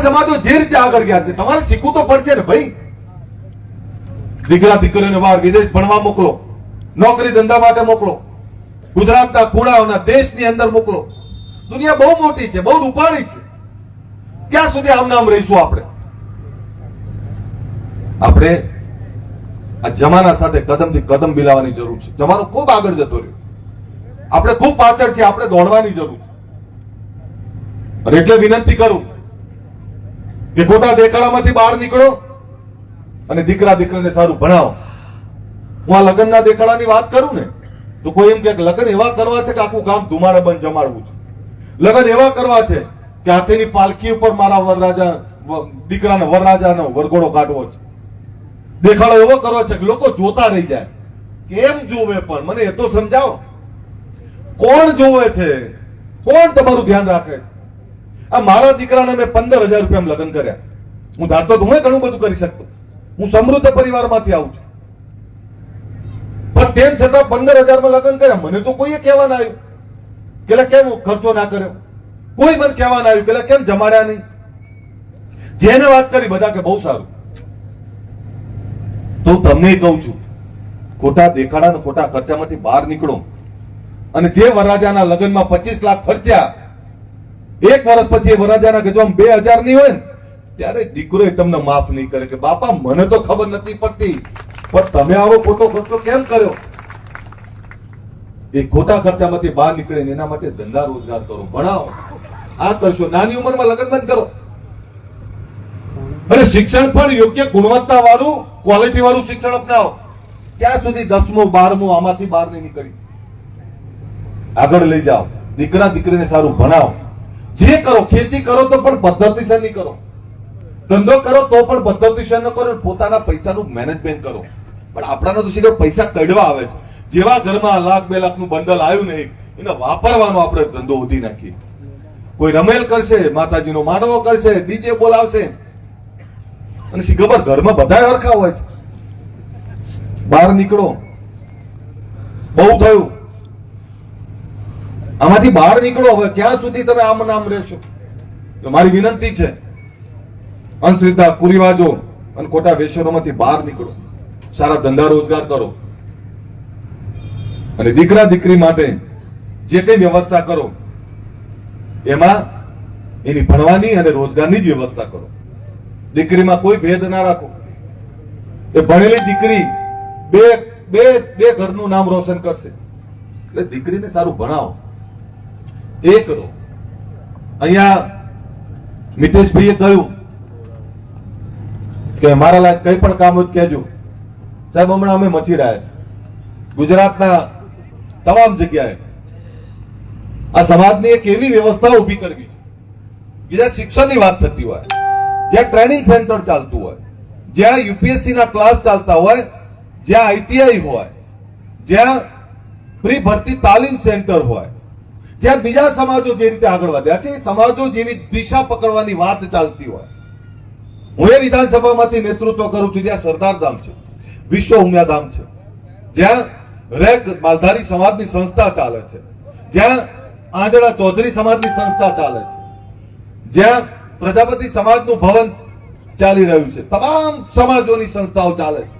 સમાજો જે રીતે આગળ ગયા છે, તમારે શીખવું તો પડશે ને ભાઈ. દીકરા દીકરીઓને બહાર વિદેશ ભણવા મોકલો, નોકરી ધંધા માટે મોકલો, ગુજરાતના ખૂણાઓના દેશની અંદર મોકલો. દુનિયા બહુ મોટી છે, બહુ રૂપાળી છે. ક્યાં સુધી આમ રહીશું આપણે? આપણે આ જમાના સાથે કદમથી કદમ મિલાવવાની જરૂર છે. જમાનો ખૂબ આગળ જતો રહ્યો. આપણે ખૂબ પાછળ છે આપણે દોડવાની જરૂર છે. એટલે વિનંતી કરું કે ખોટા દેખાડામાંથી બહાર નીકળો અને દીકરા દીકરાને સારું ભણાવો. હું આ લગ્નના દેખાડાની વાત કરું ને, તો કોઈ એમ કે લગ્ન એવા કરવા છે કે આખું કામ ધુમાડે બંધ જમાડવું છે. લગ્ન એવા કરવા છે કે હાથેની પાલખી ઉપર મારા વરરાજા દીકરાને વરરાજાનો વરઘોડો કાઢવો છે. દેખાડો એવો કરવો છે કે લોકો જોતા રહી જાય. કેમ જોવે પણ? મને એ તો સમજાવો. કોણ જોવે છે? કોણ તમારું ધ્યાન રાખે છે? આ મારા દીકરાને મેં પંદર હજાર રૂપિયા લગ્ન કર્યા. હું ધારતો હું ઘણું બધું કરી શકતો. હું સમૃદ્ધ પરિવારમાંથી આવું છું. પણ તેમ છતાં પંદર હજારમાં લગ્ન કર્યા. મને તો કોઈએ કહેવા આવ્યું. કે કેમ ખર્ચો ના કર્યો? કોઈ મને કહેવા ના આવ્યું. કે કેમ જમાડ્યા નહીં? જેને વાત કરી બધા કે બહુ સારું. તો તમને કહું છું, ખોટા દેખાડા ખોટા ખર્ચામાંથી બહાર નીકળો. અને જે વરરાજાના લગ્નમાં પચીસ લાખ ખર્ચ્યા એક વર્ષ પછી એ ગજવામાં બે હજારની હોય ને, ત્યારે દીકરો તમને માફ નહીં કરે કે બાપા, મને તો ખબર નથી પડતી, પણ તમે આવો ખોટો ખર્ચો કેમ કર્યો? એ ખોટા ખર્ચામાંથી બહાર નીકળે એના માટે ધંધા રોજગાર કરો, ભણાવો. આ કરશો, નાની ઉંમરમાં લગ્ન બંધ કરો. અને શિક્ષણ પણ યોગ્ય ગુણવત્તા વાળું ક્વોલિટી વાળું શિક્ષણ અપનાવો. ત્યાં સુધી દસમું, બારમું, આમાંથી બહાર નહીં નીકળી. આગળ લઈ જાઓ. દીકરા, દીકરીને સારું ભણાવો. જે કરો, ખેતી કરો તો પણ પદ્ધતિસર નહીં કરો. ધંધો કરો તો પણ પદ્ધતિસર કરો પોતાના પૈસાનું મેનેજમેન્ટ કરો. પણ આપણાનો તો સીધો પૈસા કઢવા આવે છે. જેવા ઘરમાં લાખ બે લાખનું બંડલ આવ્યું નહીં, એને વાપરવાનો આપણે ધંધો ઉધી નાખીએ. કોઈ રમેલ કરશે, માતાજીનો માંડવો કરશે, ડીજે બોલાવશે. અને શી ખબર, ઘરમાં બધા હરખા હોય છે. બહાર નીકળો. બહુ થયું. આમાંથી બહાર નીકળો હવે, ક્યાં સુધી તમે આમ નામ રહેશો? મારી વિનંતી છે. અંધશ્રદ્ધા કુરિવાજો અને ખોટા વેસનોમાંથી બહાર નીકળો. સારા ધંધા રોજગાર કરો. અને દીકરા દીકરી માટે જે કઈ વ્યવસ્થા કરો, એમાં એની ભણવાની અને રોજગારની જ વ્યવસ્થા કરો. દીકરીમાં કોઈ ભેદ ના રાખો. એ ભણેલી દીકરી બે બે બે ઘરનું નામ રોશન કરશે. એટલે દીકરીને સારું ભણાવો. એ કરો. અહીંયા મિતેશભાઈએ કહ્યું કે મારા લાયક કઈ પણ કામ હોય કહેજો. સાહેબ, હમણાં અમે મચી રહ્યા છે. ગુજરાતના તમામ જગ્યાએ આ સમાજની એક એવી વ્યવસ્થા ઊભી કરવી કે જ્યાં શિક્ષણની વાત થતી હોય, જ્યાં ટ્રેનિંગ સેન્ટર ચાલતું હોય, જ્યાં યુપીએસસી ના ક્લાસ ચાલતા હોય, જ્યાં આઈટીઆઈ હોય, જ્યાં પ્રી ભરતી તાલીમ સેન્ટર હોય જ્યાં બીજા સમાજો જે રીતે આગળ વધ્યા છે સમાજો જેવી દિશા પકડવાની વાત ચાલતી હોય. હું એ વિધાનસભામાંથી નેતૃત્વ કરું છું, જ્યાં સરદારધામ છે, વિશ્વ ઉમિયાધામ છે, જ્યાં રેક માલધારી સમાજની સંસ્થા ચાલે છે, જ્યાં આંજળા ચૌધરી સમાજની સંસ્થા ચાલે છે, જ્યાં પ્રજાપતિ સમાજનું ભવન ચાલી રહ્યું છે, તમામ સમાજોની સંસ્થાઓ ચાલે છે.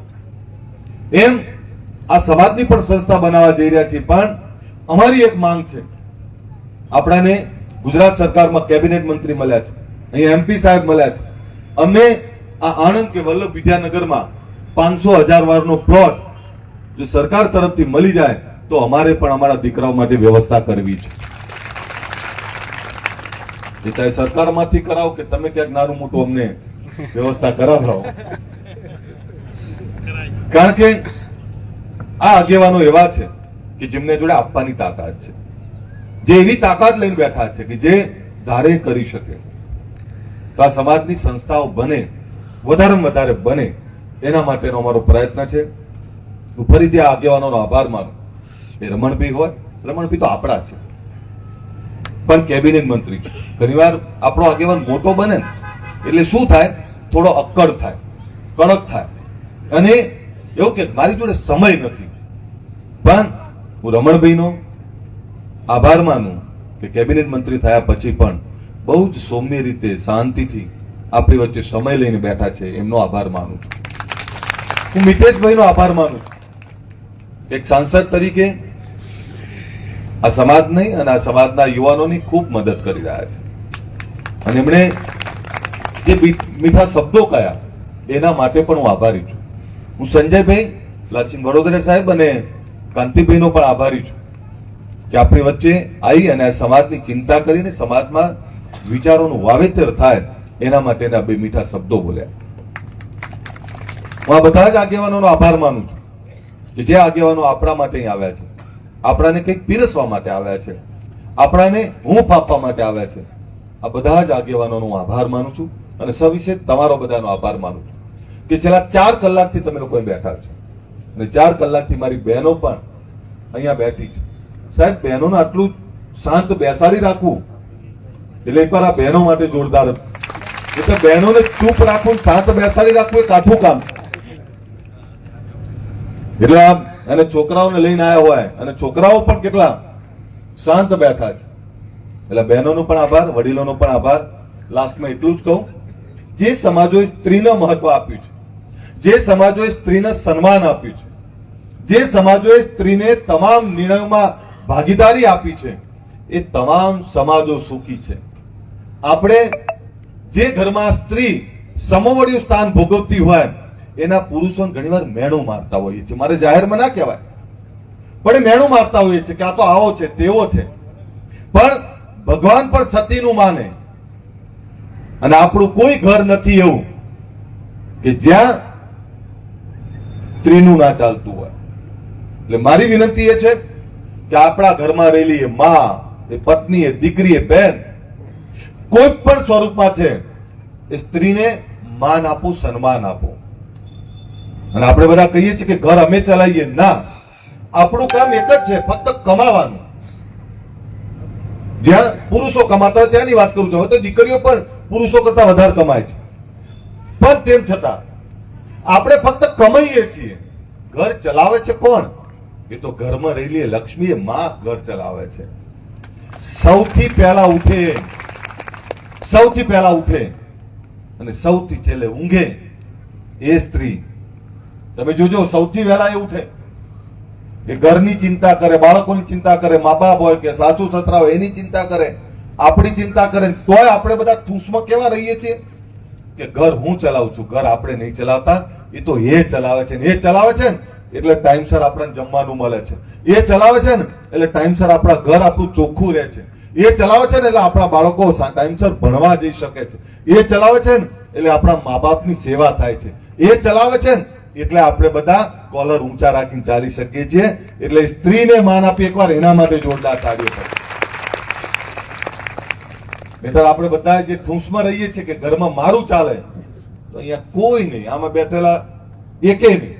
એમ આ સમાજની પણ સંસ્થા બનાવવા જઈ રહ્યા છીએ, પણ અમારી એક માંગ છે આપણાને ગુજરાત સરકારમાં કેબિનેટ મંત્રી મળ્યા છે, અહીંયા એમપી સાહેબ મળ્યા છે. અમે આ આણંદ કે વલ્લભ વિદ્યાનગરમાં પાંચસો હજાર વારનો પ્લોટ જો સરકાર તરફથી મળી જાય, તો અમારે પણ અમારા દીકરાઓ માટે વ્યવસ્થા કરવી છે. એ ચાહે સરકારમાંથી કરાવો કે તમે ક્યાંક નાનું મોટું અમને વ્યવસ્થા કરાવડાવો. કારણ કે આ આગેવાનો એવા છે કે જેમને જોડે આપવાની તાકાત છે. જે એવી તાકાત લઈને બેઠા છે કે જે ધારે કરી શકે. તો આ સમાજની સંસ્થાઓ બને, વધારેમાં વધારે બને, એના માટેનો અમારો પ્રયત્ન છે. હું આ આગેવાનોનો આભાર માનું. એ રમણભાઈ હોય રમણભાઈ તો આપણા છે. પણ કેબિનેટ મંત્રી છે. ઘણીવાર આપણો આગેવાન મોટો બને ને, એટલે શું થાય? થોડો અક્કડ થાય, કડક થાય. અને એવું કે મારી જોડે સમય નથી. પણ હું રમણભાઈનો આભાર માનું કે કેબિનેટ મંત્રી થયા પછી પણ બહુ જ સૌમ્ય રીતે શાંતિથી આપણી વચ્ચે સમય લઈને બેઠા છે, એમનો આભાર માનું છું. હું મિતેશભાઈનો આભાર માનું છું. એક સાંસદ તરીકે આ સમાજની અને આ સમાજના યુવાનોની ખૂબ મદદ કરી રહ્યા છે. અને એમણે જે મીઠા શબ્દો કયા, એના માટે પણ હું આભારી છું. હું સંજયભાઈ, લાલસિંહ વડોદરા સાહેબ અને કાંતિભાઈનો પણ આભારી છું. કે આપણી વચ્ચે આવી અને આ સમાજની ચિંતા કરીને સમાજમાં વિચારોનું વાવેતર થાય, એના માટેના બે મીઠા શબ્દો બોલ્યા. હું આ બધા જ આગેવાનોનો આભાર માનું છું કે જે આગેવાનો આપણા માટે આવ્યા છે, આપણાને કંઈક પીરસવા માટે આવ્યા છે, આપણાને હૂંફ આપવા માટે આવ્યા છે, આ બધા જ આગેવાનોનો હું આભાર માનું છું અને સવિશેષ તમારો બધાનો આભાર માનું છું કે છેલ્લા ચાર કલાકથી તમે લોકો બેઠા છો. અને ચાર કલાકથી મારી બહેનો પણ અહીંયા બેઠી છે. સાહેબ, બહેનોને આટલું શાંત બેસાડી રાખવું. એટલે એકવાર આ બહેનો માટે જોરદાર. એટલે બહેનોને ચૂપ રાખવું, શાંત બેસાડી રાખવું એ કાઠું કામ. એટલે અને છોકરાઓને લઈને આવ્યા હોય, અને છોકરાઓ પણ કેટલા શાંત બેઠા છે. એટલે બહેનોનો પણ આભાર, વડીલોનો પણ આભાર. લાસ્ટમાં એટલું જ કહું, જે સમાજોએ સ્ત્રીને મહત્વ આપ્યું છે, જે સમાજોએ સ્ત્રીને સન્માન આપ્યું છે, જે સમાજોએ સ્ત્રીને તમામ નિર્ણયોમાં ભાગીદારી આપી છે, એ તમામ સમાજો સુખી છે. આપણે જે ઘરમાં સ્ત્રી સમોવડિયું સ્થાન ભોગવતી હોય, એના પુરુષોને ઘણીવાર મેણું મારતા હોઈએ છીએ. મારે જાહેરમાં ના કહેવાય. પણ એ મેણું મારતા હોઈએ છીએ કે આ તો આવો છે, તેવો છે. પણ ભગવાન પણ સતીનું માને. અને આપણું કોઈ ઘર નથી એવું કે જ્યાં સ્ત્રીનું ના ચાલતું હોય. એટલે મારી વિનંતી એ છે કે આપણા ઘરમાં રહેલી એ માં, એ પત્ની, એ દીકરી, એ બેન કોઈ પણ સ્વરૂપમાં છે, એ સ્ત્રીને માન આપો, સન્માન આપો. અને આપણે બધા કહીએ છીએ કે ઘર અમે ચલાવીએ. ના. આપણું કામ એક જ છે, ફક્ત કમાવાનું. જ્યાં પુરુષો કમાતા હોય ત્યાંની વાત કરું છું. હવે તો દીકરીઓ પણ પુરુષો કરતા વધારે કમાય છે. પણ તેમ છતાં, આપણે ફક્ત કમાઈએ છીએ. ઘર ચલાવે છે કોણ? એ તો ઘરમાં રહેલી લક્ષ્મી મા ઘર ચલાવે છે. સૌથી પહેલા ઉઠે. સૌથી પહેલા ઉઠે અને સૌથી છેલ્લે ઊંઘે. એ સ્ત્રી. તમે જોજો, સૌથી વહેલા એ ઉઠે. એ ઘરની ચિંતા કરે, બાળકોની ચિંતા કરે મા બાપ હોય કે સાસુ, સસરા હોય, એની ચિંતા કરે, આપણી ચિંતા કરે, તોય આપણે બધા ઠૂસમાં કેવા રહીએ છીએ? કે ઘર હું ચલાવું છું, ઘર આપણે નહીં ચલાવતા, એ તો એ ચલાવે છે ને એ ચલાવે છે ને? એટલે ટાઈમસર આપણને જમવાનું મળે છે. એ ચલાવે છે ને, એટલે ટાઈમસર આપણા ઘર આપણું ચોખ્ખું રહે છે. એ ચલાવે છે ને, એટલે આપણા બાળકો ટાઈમસર ભણવા જઈ શકે છે. એ ચલાવે છે ને, એટલે આપણા મા બાપની સેવા થાય છે. એ ચલાવે છે ને, એટલે આપણે બધા કોલર ઊંચા રાખીને ચાલી શકીએ છીએ. એટલે સ્ત્રીને માન આપી એકવાર એના માટે જોરદાર તાળીઓ પડે નહીંતર આપણે બધા જે ઠૂંસમાં રહીએ છીએ કે ઘરમાં મારું ચાલે, તો અહીંયા કોઈ નહીં. આમાં બેઠેલા એકે નહીં.